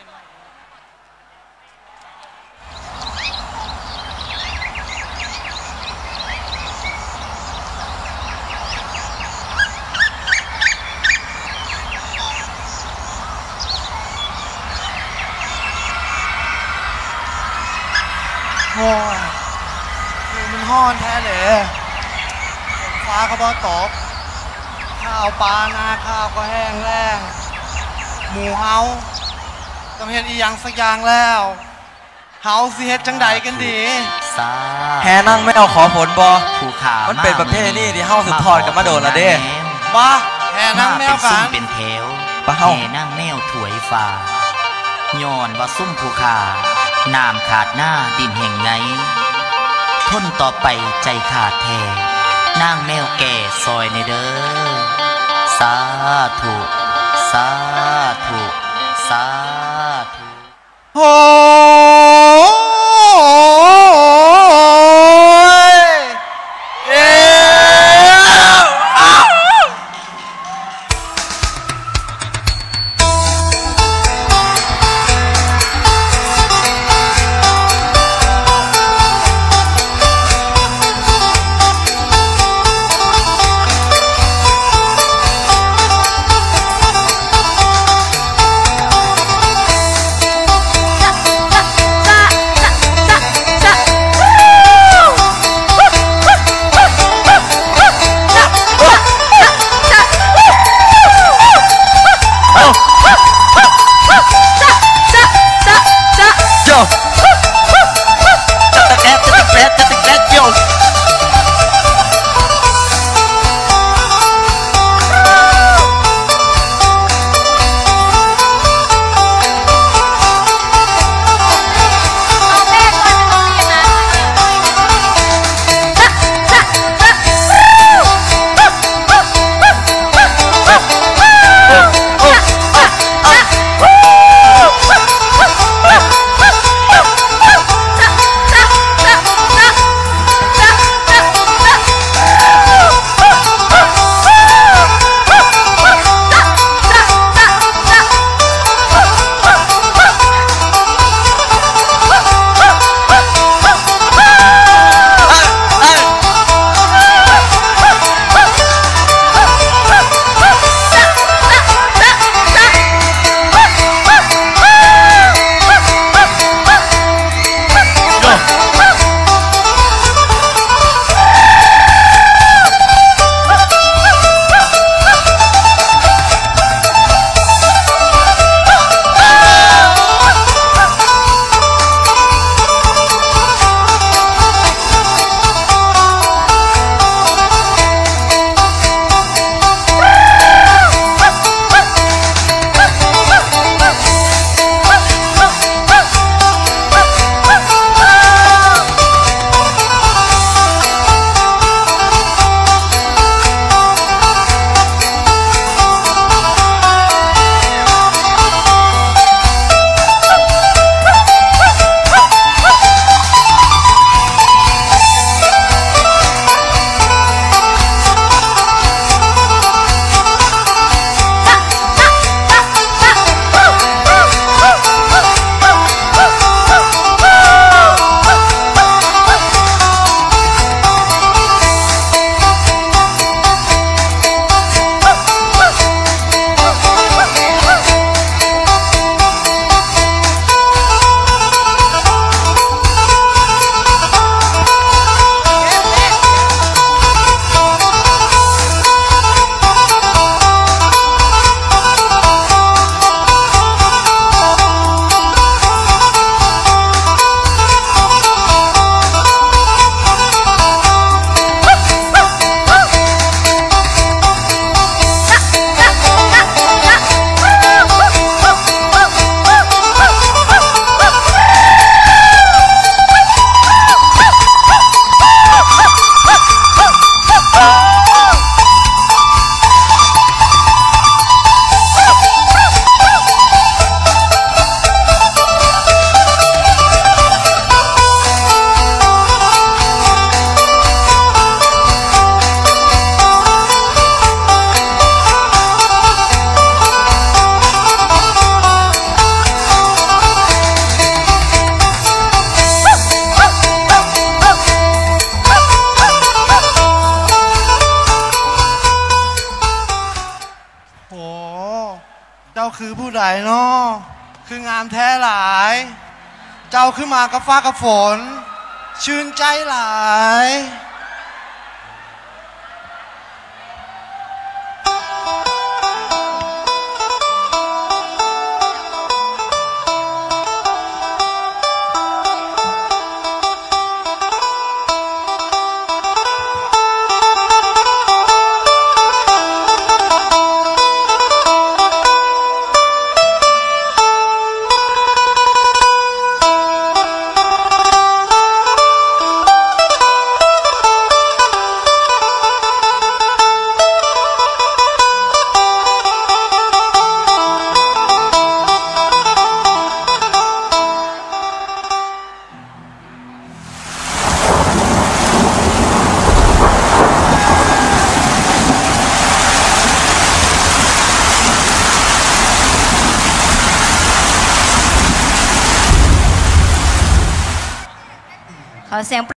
โอ้ยคือมันห้อนแท้เลยฟ้าก็บ่ตกข้าวปลานาข้าวก็แห้งแล้งหมูเฮา ต้องเฮ็ดอีหยังสักอย่างแล้วเฮาสิเฮ็ดจังใดกันดี สาแห่นั่งไม่เอาขอผลบอผู้ขามันเป็นประเพณีที่เฮาสืบทอดกันมาโดนแล้วเด้บ้าแห่นั่งแมวเป็กันซุ่มเป็นแถวปะเฮ้าแห่นั่งแมวถวยฟ้าย้อนว่าซุ่มผู้ขาน้ำขาดหน้าดินแห่งไหนทนต่อไปใจขาดแท้นางแมวแก่ซอยในเด้อ สาธุ สาธุ สา ธุ เจ้าคือผู้ใดเนาะคืองามแท้หลาย เจ้าขึ้นมากับฟ้ากับฝน ชื่นใจหลาย sempre